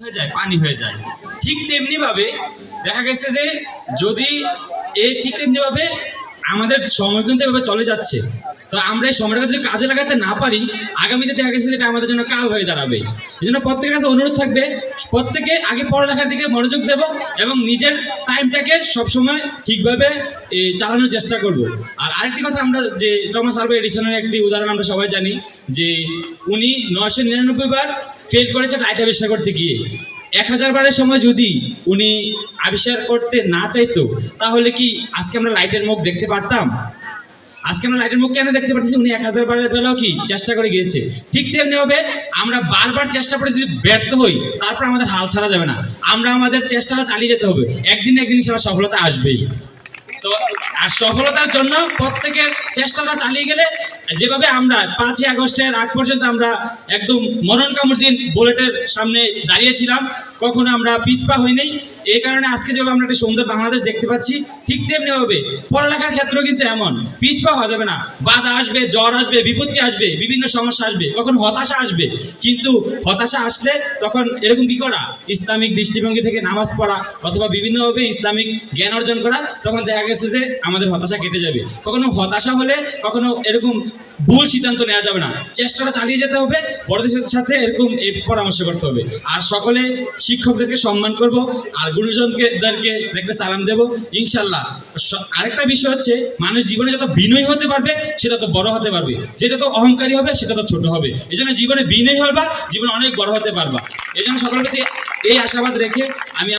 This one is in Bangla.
হয়ে যায়, পানি হয়ে যায়। ঠিক তেমনি ভাবে দেখা গেছে যে যদি এই ঠিক তেমনি ভাবে আমাদের সময় কিন্তু এভাবে চলে যাচ্ছে। তো আমরা এই সময়টাকে যদি কাজে লাগাতে না পারি, আগামীতে দেখা গেছে যেটা আমাদের জন্য কাল হয়ে দাঁড়াবে। এই জন্য প্রত্যেকের কাছে অনুরোধ থাকবে, প্রত্যেকে আগে পড়ালেখার দিকে মনোযোগ দেব এবং নিজের টাইমটাকে সবসময় ঠিকভাবে চালানোর চেষ্টা করব। আর আরেকটি কথা আমরা যে টমাস আলভা এডিশনের একটি উদাহরণ আমরা সবাই জানি, যে উনি নয়শো নিরানব্বই বার ফেল করেছে লাইট আবিষ্কার করতে গিয়ে। এক হাজার বারের সময় যদি উনি আবিষ্কার করতে না চাইতো, তাহলে কি আজকে আমরা লাইটের মুখ দেখতে পারতাম? আজকে আমরা লাইটের মুখ কেন দেখতে পারতেছি? উনি এক হাজার বারের বেলাও কি চেষ্টা করে গিয়েছে? ঠিক তেমনি হবে আমরা বারবার চেষ্টা করে যদি ব্যর্থ হই, তারপর আমাদের হাল ছাড়া যাবে না। আমরা আমাদের চেষ্টাটা চালিয়ে যেতে হবে। একদিন একদিন সেটা সফলতা আসবেই। তো, আর সফলতার জন্য প্রত্যেকের চেষ্টাটা চালিয়ে গেলে যেভাবে আমরা পাঁচই আগস্টের আগ পর্যন্ত আমরা একদম মরণ কামড় দিন বুলেটের সামনে দাঁড়িয়েছিলাম, কখনো আমরা পিছপা হইনি এই কারণে আজকে যেভাবে আমরা একটা সুন্দর বাংলাদেশ দেখতে পাচ্ছি, ঠিক তেমনি হবে পড়ালেখার ক্ষেত্রেও কিন্তু এমন। পিছপা হওয়া যাবে না। বাধা আসবে, জ্বর আসবে, বিপত্তি আসবে, বিভিন্ন সমস্যা আসবে, কখন হতাশা আসবে। কিন্তু হতাশা আসলে তখন এরকম কি করা? ইসলামিক দৃষ্টিভঙ্গি থেকে নামাজ পড়া অথবা বিভিন্নভাবে ইসলামিক জ্ঞান অর্জন করা, তখন দেখা গেছে যে আমাদের হতাশা কেটে যাবে। কখনো হতাশা হলে কখনো এরকম ভুল সিদ্ধান্ত নেওয়া যাবে না। চেষ্টাটা চালিয়ে যেতে হবে, বড়দের সাথে এরকম পরামর্শ করতে হবে। আর সকলে শিক্ষকদেরকে সম্মান করব। আর গুরুজনকে দেরকে দেখলে সালাম দেব। ইনশাল্লাহ। আরেকটা বিষয় হচ্ছে, মানুষ জীবনে যত বিনয় হতে পারবে সেটা তো বড় হতে পারবে। যে তো অহংকারী হবে সেটা তো ছোট হবে। এই জন্য জীবনে বিনয় হবা, জীবনে অনেক বড় হতে পারবা। এই জন্য সকলের প্রতি এই আশাবাদ রেখে আমি